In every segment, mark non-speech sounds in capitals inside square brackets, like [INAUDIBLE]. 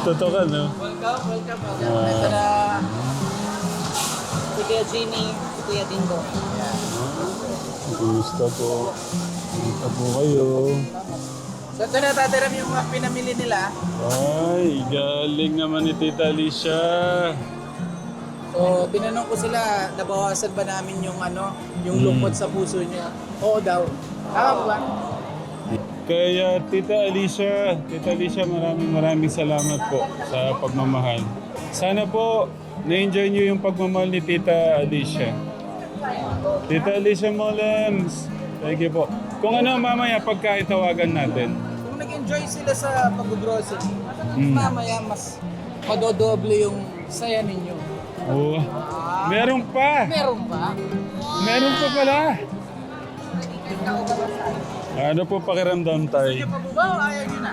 Totoo ka, no? Welcome, welcome, welcome. Ah. Ito na si Kuya Ginny, si Kuya Dingo. Gusto po. Gusto po kayo. So ito na tatiram yung mga pinamili nila. Ay, galing naman ni Tita Alicia. So tinanong ko sila, nabawasan ba namin yung ano, yung Hmm. lungkot sa puso niya? Oo daw. Tama ba? Kaya Tita Alicia, Tita Alicia, maraming maraming salamat po sa pagmamahal. Sana po na-enjoy niyo yung pagmamahal ni Tita Alicia. Tita Alicia Molems, thank you po. Kung ano mamaya pagkaitawagan natin. Kung nag-enjoy sila sa pag-grocery, Hmm. mamaya mas madodoble yung saya ninyo. Oh, meron pa! Meron ba? Meron pa pala! Ano po pakiramdam tayo? Gusto pa po ba o ayaw nyo na?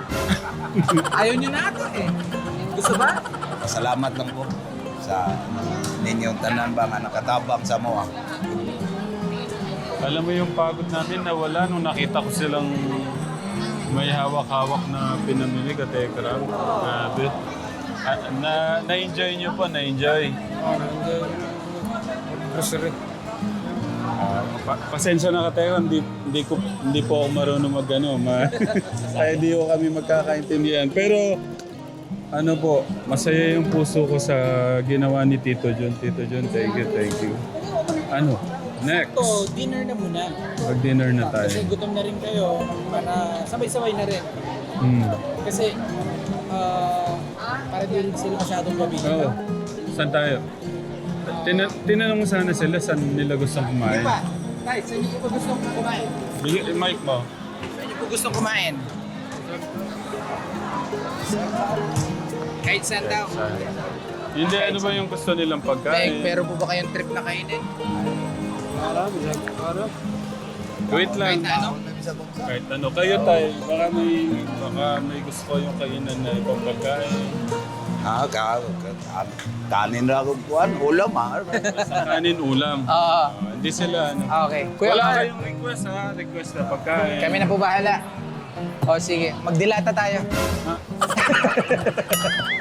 [LAUGHS] ayaw nyo na ito eh. Gusto ba? Salamat lang po sa ninyong tanan ba nga nakatabang sa mo. ah. Alam mo yung pagod namin nawala nung nakita ko silang may hawak-hawak na pinamili ka Tekram. Grabe. Ah, na, na-enjoy nyo po, na-enjoy. Grocery. Ah, pa- pasensya na ka Tekram, hindi, hindi, ko, hindi po ako marunong mag ano, ma, [LAUGHS] kaya di ko kami magkakaintindihan. Pero ano po, masaya yung puso ko sa ginawa ni Tito John. Tito John, thank you, thank you. Ano? Next. Ito, dinner na muna. Mag-dinner na tayo. Kasi gutom na rin kayo para sabay-sabay na rin. Hmm. Kasi ah, para di rin sila masyadong gabi. Oo. Saan tayo? Tina tinanong mo sana sila saan nila Hindi kumain. pa. Tay, saan niyo po gusto kumain? Bigyan yung mic mo. Saan niyo po gusto kumain? Kahit saan daw. Hindi, ano ba yung gusto nilang Meg, pagkain? pero po ba kayong trip na kainin? Wait lang. Kahit ano? Kahit ano. Kayo tayo. Baka may, baka may gusto kayong kainan na ibang pagkain. Ah, ka, ka, ka- kanin ra ko kuan, ulam ah. Kanin ulam. Oo. Ah, hindi sila ano. okay. Kuya, Wala Wala kayong request ha. Request na pagkain. kami na po bahala. O sige, magdilata tayo. Ha?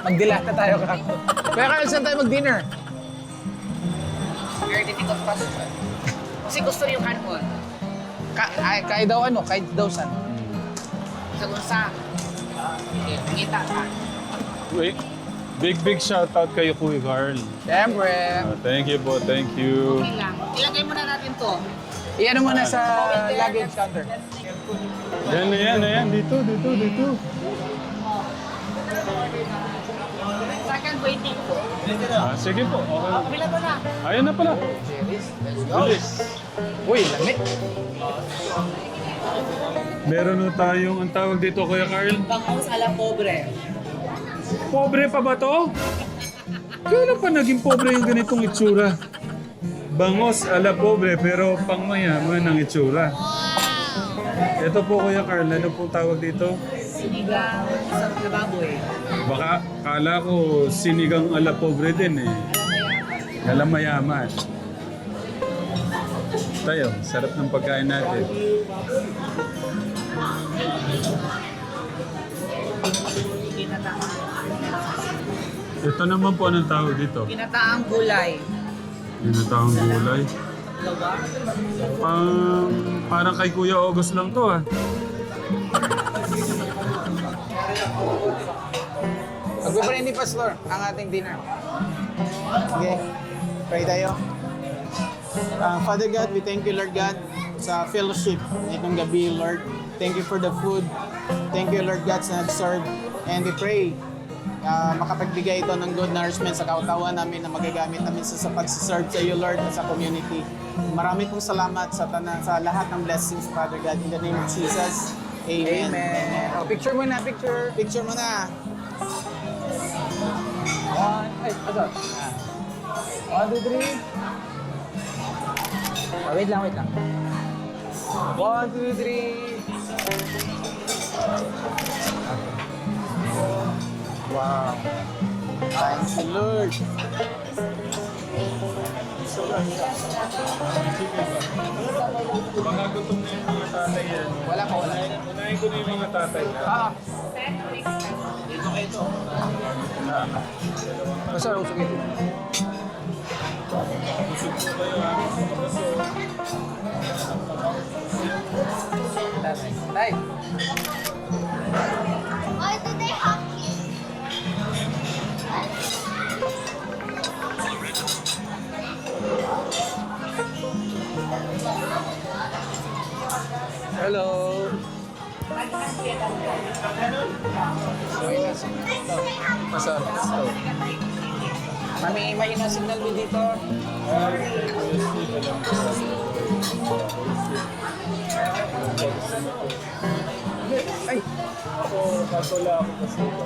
Magdilata tayo ka. Kuya Carl, saan tayo mag-dinner? Very difficult question. Kasi gusto rin yung kanmon. Ka ay, kahit daw ano, kahit daw saan. Sa. Okay, ngita ka. Wait. Big, big shoutout kayo, Kuya Carl. Siyempre. Ah, thank you po. Thank you. Okay lang. Ilagay muna natin to. Iyan mo na sa luggage counter. Yan yan, yan. Dito, dito, dito. Second waiting po. Ah, sige po. Okay. Bila to na. Ayun na pala. Bilis. Uy, lamig. Meron na tayong, ang tawag dito, Kuya Carl. Bangaws ala pobre. Pobre pa ba to? Kailan pa naging pobre yung ganitong itsura? Bangos ala pobre pero pangmayaman ang itsura. Ito po Kuya Carl, ano pong tawag dito? Sinigang sa nababoy. Baka kala ko sinigang ala pobre din eh. Ala mayaman. Tayo, sarap ng pagkain natin. Ito naman po anong tawag dito? Ginataang gulay. Ginataang gulay. Dalawa. Pang, parang kay Kuya August lang to ah. Magpapalay ni Pastor ang ating dinner. Okay, pray tayo. Uh, Father God, we thank you, Lord God, sa fellowship itong gabi, Lord. Thank you for the food. Thank you, Lord God, sa nag-serve. And we pray uh, makapagbigay ito ng good nourishment sa kautawan namin na magagamit namin sa, sa pagsiserve sa iyo, Lord, at sa community. Marami pong salamat sa, tanan, sa lahat ng blessings, Father God. In the name of Jesus, Amen. Amen. O, picture mo na, picture. Picture mo na. One, ay, asa? One, two, three. Ah, wait lang, wait lang. One, two, three. Wow. Thank you, Lord. Mga gutom na yung mga tatay yan. Wala pa, wala. Unahin ko na yung mga tatay. Ah. Ito kayo ito. Basta usok ito. Busog po kayo ha. Tatay. Tay. Why do they have? Hello. Ito. Mami, may na signal mo dito. Ay, Ako, kasula ako kasi ito.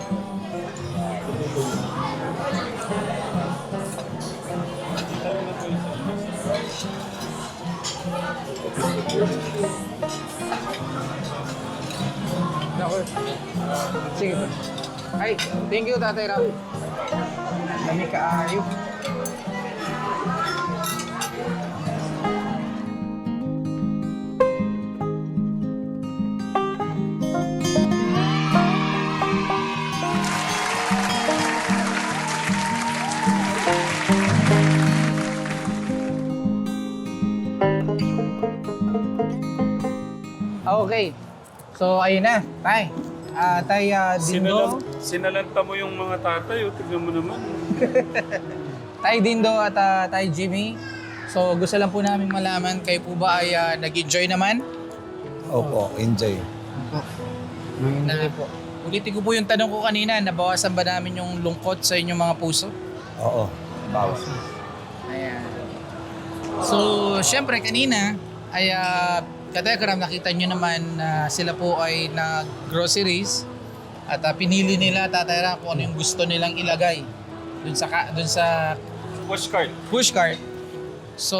Naku. Sige po. Ay, thank you, Tatay Ram. Dami kaayo. Okay. So, ayun na. Tay. Ah, tay ah, Sinalan, Dindo. sinalanta mo yung mga tatay. O, tignan mo naman. [LAUGHS] Tay Dindo at ah, Tay Jimmy. So, gusto lang po namin malaman, kayo po ba ay ah, nag-enjoy naman? Opo, enjoy. Na, po. Ulitin ko po yung tanong ko kanina, nabawasan ba namin yung lungkot sa inyong mga puso? Oo. Bawas. Ayan. So, syempre kanina ay uh, Katekram, nakita nyo naman na sila po ay nag-groceries at ah, pinili nila tatayra kung ano yung gusto nilang ilagay dun sa ka- dun sa Pushcart. pushcart. So,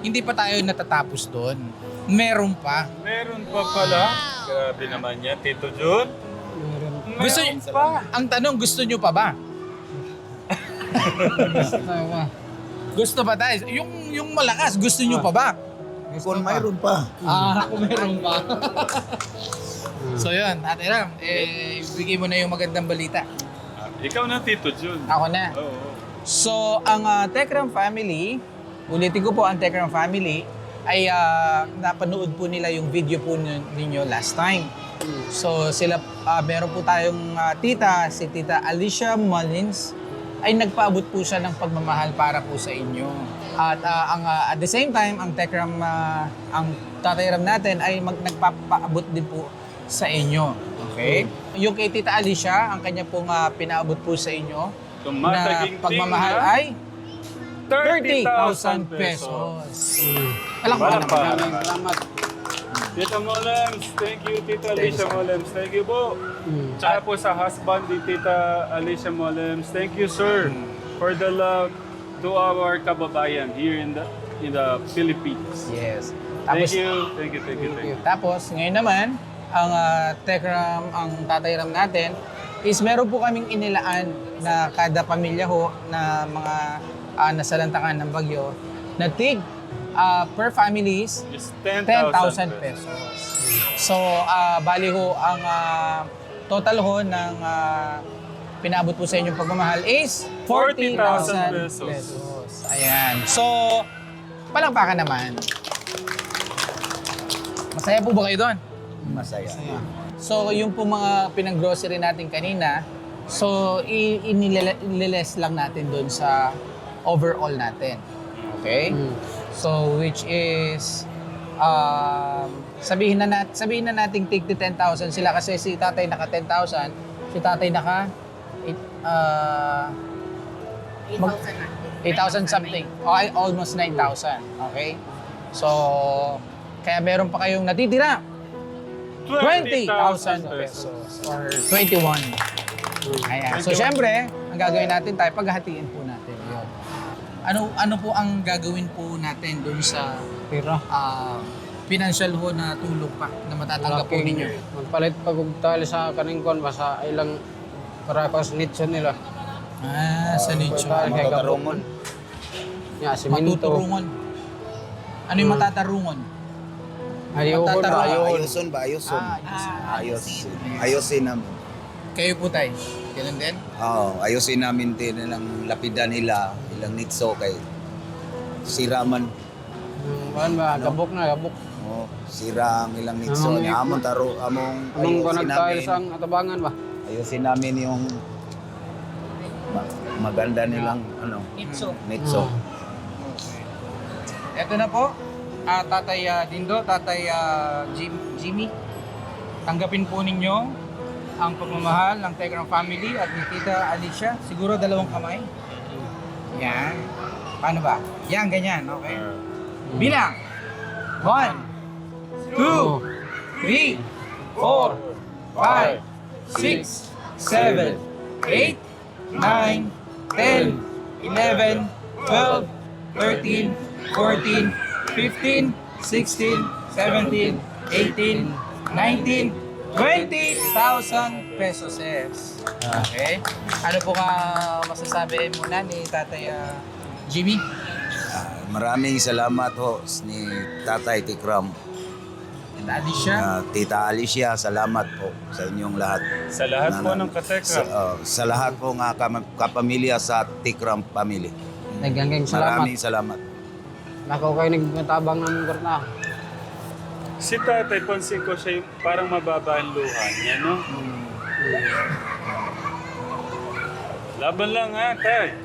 hindi pa tayo natatapos doon. Meron pa. Meron pa pala. Grabe naman yan, Tito Jun. Gusto Meron nyo, pa. ang tanong, gusto nyo pa ba? [LAUGHS] gusto pa tayo. Yung, yung malakas, gusto nyo pa ba? Kung mayroon pa. Ah, kung meron pa. [LAUGHS] so yun, Ate Ram, eh, bigay mo na yung magandang balita. Ah, Ikaw na, Tito Jun. Ako na. Oo. So, ang uh, Tekram family, ulitin ko po ang Tekram family, ay ah, napanood po nila yung video po nin- ninyo last time. So, sila, ah, meron po tayong ah, tita, si Tita Alicia Mullins, ay nagpaabot po siya ng pagmamahal para po sa inyo. At ah, ang, ah, at the same time, ang Tekram, ah, ang Tatay Ram natin ay mag, nagpapaabot din po sa inyo. Okay? Yung kay Tita Alicia, ang kanya pong ah, pinaabot po sa inyo, na Tumataginting pagmamahal na ay 30,000 30,000 pesos. Mm. Palakpakan Palakpakan. naman. Salamat. Tita Molems, thank you. Tita Alicia Molems, thank you po. Tsaka po sa husband ni Tita Alicia Molems, thank you sir for the love to our kababayan here in the in the Philippines. Yes. Tapos, Thank you, thank you, thank you, thank you. tapos ngayon naman, ang uh, Tekram, ang Tatay Ram natin, is meron po kaming inilaan na kada pamilya ho na mga uh, nasalantakan ng bagyo na tig ah, per families It's 10,000 10,000 pesos. So, ah, bali ho, ang ah, total ho ng ah, pinabot po sa inyong pagmamahal is 40,000 pesos. pesos. Ayan. So, palakpakan naman. Masaya po ba kayo doon? Masaya. So, yung po mga pinag-grocery natin kanina, so, i- inililess lang natin doon sa overall natin. Okay? So, which is, um, sabihin na nat sabihin na nating take the 10,000 sila kasi si tatay naka 10,000, si tatay naka uh, mag- 8,000 something. O, ay, almost 9,000. Okay? So, kaya meron pa kayong natitira. 20,000 pesos or 21. Ayan. So, syempre, ang gagawin natin tayo, paghahatiin po natin yun. Ano ano po ang gagawin po natin doon sa Pira. ah, financial ho na tulong pa na matatanggap po ninyo? Magpalit pag sa kaning kon basa ilang para pas nitso nila. Ah, sa lechon. Matatarungon. Ya, siminto. Matuturungon. Ano yung matatarungon? Ayoko na. Matatarungon. Ayoko. Ayuson ba? Ayuson. Ah, Ayos. Ayusin namin. Kayo po tay. Ganun din? Oo, ayusin namin din nilang lapidan nila, ilang nitso kay siraman. Hmm, Kuan ba? Gabok na, gabok. Oh, sira ang ilang nitso. Among- Niya amon taro, among Among ko ayusin nagtayo namin. sa atabangan ba? Ayusin namin yung ma- maganda nilang ano, Itso. nitso. Ito na po. Ah, tatay ah, Dindo, tatay ah, Jim- Jimmy. Tanggapin po ninyo ang pagmamahal ng Tegram family at ni Tita Alicia. Siguro dalawang kamay. Yan. Paano ba? Yan, ganyan. Okay. Bilang. One, two, three, four, five, six, seven, eight, nine, ten, eleven, twelve, thirteen, fourteen, fifteen, sixteen, seventeen, eighteen, nineteen, 20,000 pesos. Okay. Ano po ka masasabi muna ni Tatay ah, Jimmy? Ah, maraming salamat ho ni Tatay Tikram. And Alicia? Ah, Tita Alicia, salamat po sa inyong lahat. Sa lahat po ng Sa, katekram. ah, sa lahat po nga kam- kapamilya sa Tikram family. Naganggang salamat. Maraming salamat. Nakaw kayo nagtabang ng kurna. Si tatay, pansin ko siya yung parang mababa ang luha niya, no? Laban lang ha, tay.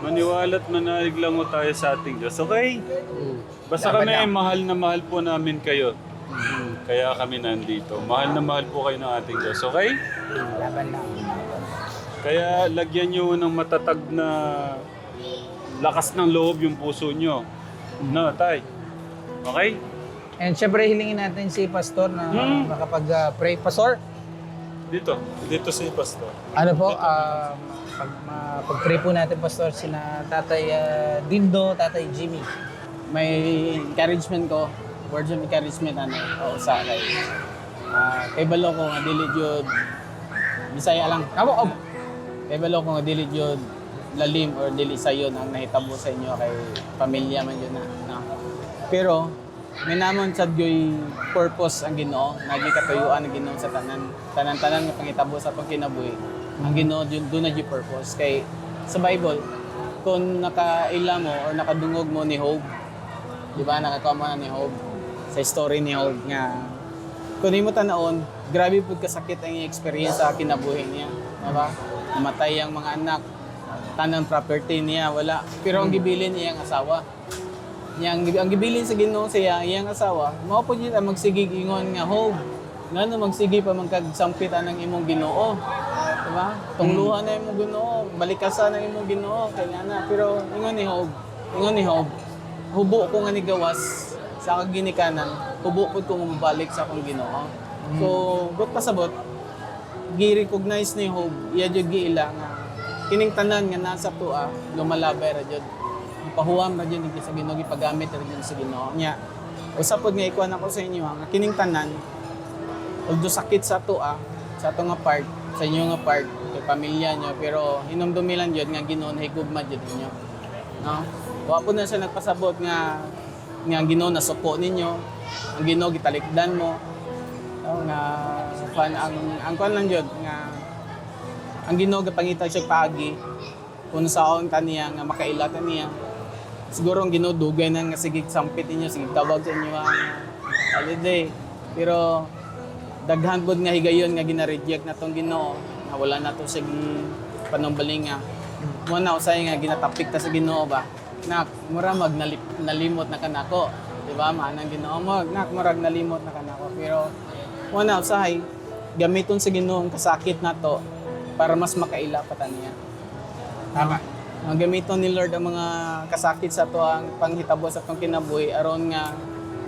Maniwala at manalig lang mo tayo sa ating Diyos, okay? Basta Laban kami, lang. mahal na mahal po namin kayo. Kaya kami nandito. Mahal na mahal po kayo ng ating Diyos, okay? Laban lang. Kaya lagyan nyo ng matatag na lakas ng loob yung puso nyo. No, tay? Okay? And syempre hilingin natin si Pastor na Hmm. makapag-pray. Pastor, Dito. Dito si Pastor. ano po, um, pag, ma- pag-pray po natin, Pastor, sina Tatay ah, Dindo, Tatay Jimmy. may encouragement ko, words of encouragement ano, o sa kay. Ah, kay balo ko nga dili jud Bisaya lang. Amo oh. Kay balo ko nga dili jud lalim or dili sayon ang nahitabo sa inyo kay pamilya man yun na. No? Pero may namon sad gyoy purpose ang Ginoo, nagi katuyuan ang Ginoo sa tanan. Tanan-tanan nga pangitabo sa pagkinabuhi. Ang Ginoo yun doon na purpose kay sa Bible kung nakaila mo or nakadungog mo ni Job, di ba nakakuha ni Job sa story ni Job nga kung mo tanaon, grabe po kasakit ang experience sa kinabuhi niya. Di ba? Namatay ang mga anak, tanang property niya, wala. Pero ang gibilin niya ang asawa. Niya, ang, ang gibilin sa Ginoo siya, iyang asawa, mao po niya ang magsigig ingon nga, Job, ngano magsigi pa man kag sampit anang imong Ginoo. Di ba? Tungluhan na imong Ginoo, balikasan na imong Ginoo kay na. Pero ingon ni Job, ingon ni Job, hubo ko nga ni gawas sa akong ginikanan, hubo po ko mabalik sa akong Ginoo. So, but pasabot, gi-recognize ni Job, iya jud giila nga kining tanan nga nasa tuwa, lumalabay ra jud. Ipahuwam ra jud sa Ginoo, gipagamit ra jud sa Ginoo. Nya, usap pod nga ikuan ako sa inyo nga kining tanan although sakit sa tuwa, sa ato nga part, sa inyo nga part, kay pamilya nyo, pero hinumdumi lang jud nga Ginoo na higugma jud ninyo. No? Wa po na siya nagpasabot nga nga Ginoo na suko ninyo, ang Ginoo gitalikdan mo. No, nga fan ang ang kwan lang jud nga ang Ginoo gapangita siya paagi kung saon kaniya nga makailatan niya. Siguro ang Ginoo dugay na nga sige sampit ninyo, sige tawag sa inyo ang holiday. Pero daghan pod nga higayon nga gina-reject na tong Ginoo nga wala na to sa panumbalinga. Mo na usay nga ginatapik ta sa Ginoo ba. Nak, mura mag nalip, nalimot na kanako. Di ba? Maanang Ginoo mo, nak murag nalimot na kanako. Pero mo na usay gamiton sa Ginoo ang kasakit na to para mas makaila pa ta niya. Tama. Ang gamiton ni Lord ang mga kasakit sa to ang panghitabo sa tong kinabuhi aron nga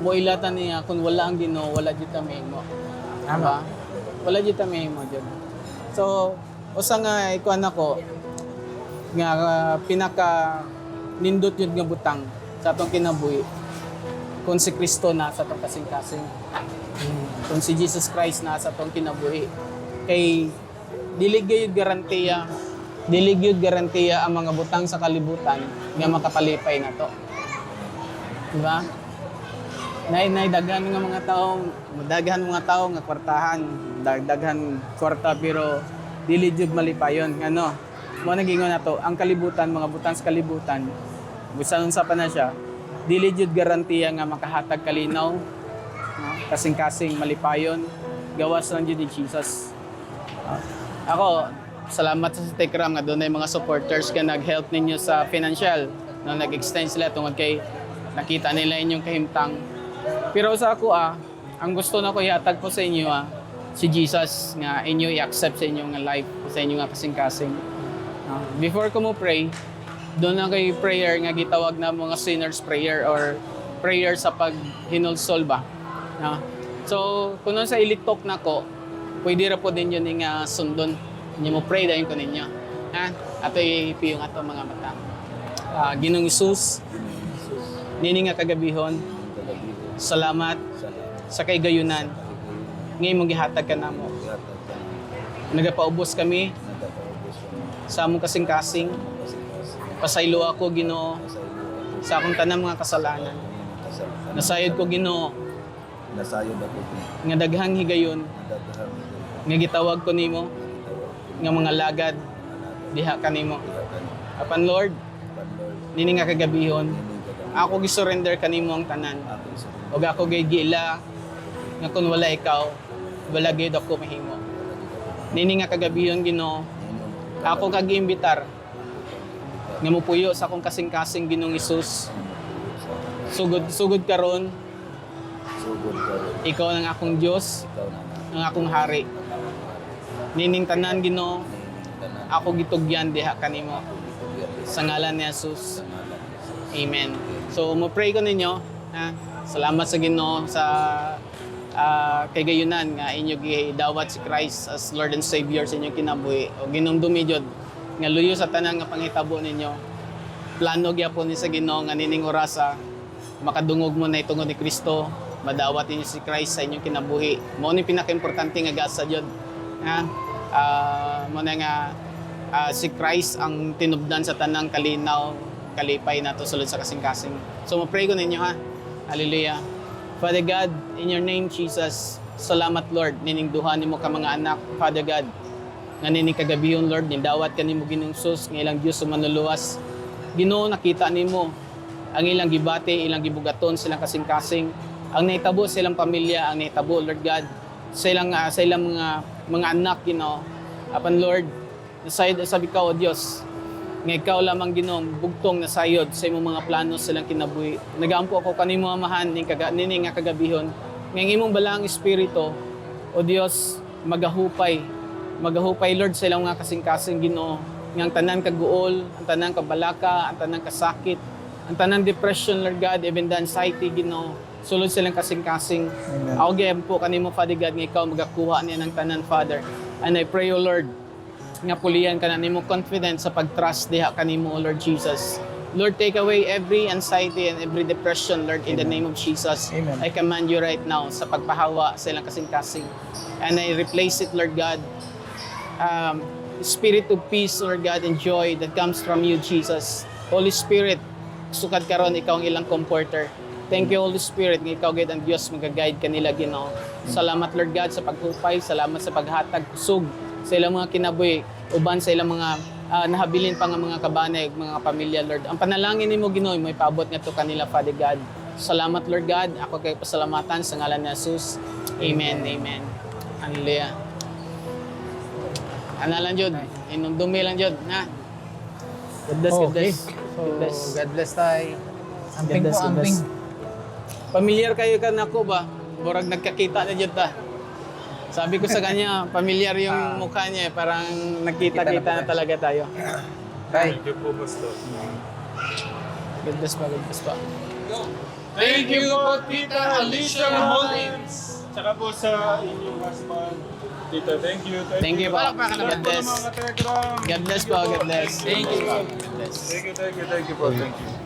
moilatan niya kung wala ang Ginoo, wala jud ta mahimo. Tama. Wala jud ta mahimo jud. So, usa nga ikuan ako nga uh, pinaka nindot yun nga butang sa atong kinabuhi kung si Kristo na sa atong kasing-kasing. Kung si Jesus Christ na sa atong kinabuhi. Kay dili gayud garantiya Dili gyud garantiya ang mga butang sa kalibutan nga makapalipay na to. Diba? Nay nay daghan nga mga tao, daghan mga tao nga kwartahan, dag- daghan kwarta pero dili jud malipayon ano. Mo nagingon nato, ang kalibutan, mga butang sa kalibutan, bisan sa pa na siya, dili jud garantiya nga makahatag kalinaw, no? kasing-kasing malipayon, gawas lang jud ni Jesus. Ah, ako, salamat sa Tekram nga doon mga supporters ka nag-help ninyo sa financial. No, nag-extend sila tungod kay nakita nila inyong kahimtang. Pero sa ako ah, ang gusto na ko ihatag po sa inyo ah, si Jesus nga inyo i-accept sa inyong life, sa inyong nga kasing-kasing. Before ko mo pray, doon na kay prayer nga gitawag na mga sinners prayer or prayer sa pag hinulsol ba. No? So, kung sa ilitok na ko, pwede ra po din yun nga sundon. Inyo mo pray dayon ko ninyo. Ha? Ato ipiyong ato mga mata. Ah, Ginong Isus, nini nga kagabihon, salamat sa kay gayunan. Ngayon mong gihatag ka namo. Nagapaubos kami sa among kasing-kasing. Pasaylo ako Ginoo sa akong tanang mga kasalanan. Nasayod ko Ginoo Nasayod ako nga daghang higayon nga gitawag ko nimo nga mga lagad diha kanimo. Apan Lord, nini nga kagabihon, ako gisurrender kanimo ang tanan. ug ako gay gila nga kun wala ikaw wala gyud ako mahimo nini nga kagabiyon Ginoo ako kag imbitar nga mupuyo sa akong kasing-kasing Ginoong Isus. Sugod sugod karon Sugod ka rin. ikaw ang akong Dios Ikaw ang akong hari. Nining tanan Ginoo. Ako gitugyan diha kanimo Ipagyan sa ngalan ni Jesus. Sa ngalan ni Jesus. Amen. So, mo pray ko ninyo, ha? Salamat sa Ginoo sa ah, kay gayunan nga inyo gidawat si Christ as Lord and Savior sa inyong kinabuhi. O ginumdumi jud nga luyo sa tanan nga pangitabo ninyo. Plano gyapon ni sa Ginoo nga nining orasa makadungog mo na itungod ni Kristo, madawat ninyo si Christ sa inyong kinabuhi. Mo ni pinakaimportante nga gasa jud. Ha? Ah, mo na nga ah, si Christ ang tinubdan sa tanang kalinaw, kalipay na to sulod sa kasing-kasing. So mo-pray ko ninyo ha. Hallelujah. Father God, in your name Jesus, salamat Lord, nining duha nimo ka mga anak, Father God. Nga nining kagabihon Lord, nindawat ka nimo Ginoong Sus, ng ilang Dios manuluwas. Ginoo nakita nimo ang ilang gibati, ilang gibugaton, silang kasing-kasing. Ang naitabo sa ilang pamilya, ang naitabo Lord God, sa ilang, ah, sa ilang mga mga anak, Ginoo. Apan Lord, nasayod sabi ka, O Diyos, nga ikaw lamang ginom bugtong na sayod sa imong mga plano silang kinabuhi. Nagaampo ako kanimo amahan ning kaga nini nga kagabihon. Nga imong balang espiritu o Dios magahupay magahupay Lord sa ilang mga kasing-kasing Ginoo. Nga ang tanan kaguol, ang tanan kabalaka, ang tanan kasakit, ang tanan depression Lord God, even the anxiety Ginoo. Sulod silang kasing-kasing. Ako gyud po kanimo Father God nga ikaw magakuha niya ng tanan Father. And I pray O Lord nga pulian ka na nimo confidence sa pag-trust diha kanimo Lord Jesus. Lord, take away every anxiety and every depression, Lord, in the name of Jesus. Amen. I command you right now sa pagpahawa sa ilang kasing-kasing. And I replace it, Lord God, um, spirit of peace, Lord God, and joy that comes from you, Jesus. Holy Spirit, sukad karon ikaw ang ilang comforter. Thank you, Holy Spirit, nga ikaw gid ang Dios magaguide kanila Ginoo. Salamat Lord God sa paghupay, salamat sa paghatag kusog sa ilang mga kinabuhi, uban sa ilang mga ah, nahabilin pa nga mga kabanay, mga pamilya Lord. Ang panalangin nimo Ginoo may paabot nga to kanila Father God. Salamat Lord God, ako kay pasalamatan sa ngalan ni Jesus. Amen. Amen. Hallelujah. Ano lang Jud, inundumi lang Jud, na. God bless, God bless. God bless. So, God bless tayo. Amping God bless, po, God amping. bless. Pamilyar kayo ka nako ba? Borag nagkakita na dyan ta. Sabi ko sa kanya, pamilyar yung mukha niya, eh, parang nagkita-kita na talaga tayo. Thank you po, Pastor. God bless pa, God bless pa. Thank you po, Tita Alicia Hollins. Tsaka po sa inyong husband. Tita, thank you. Thank you po. Lahat God po bless. God bless po, God bless. Thank you po. God bless. Thank you, thank you, thank you po. Thank you.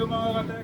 Thank you mga katek.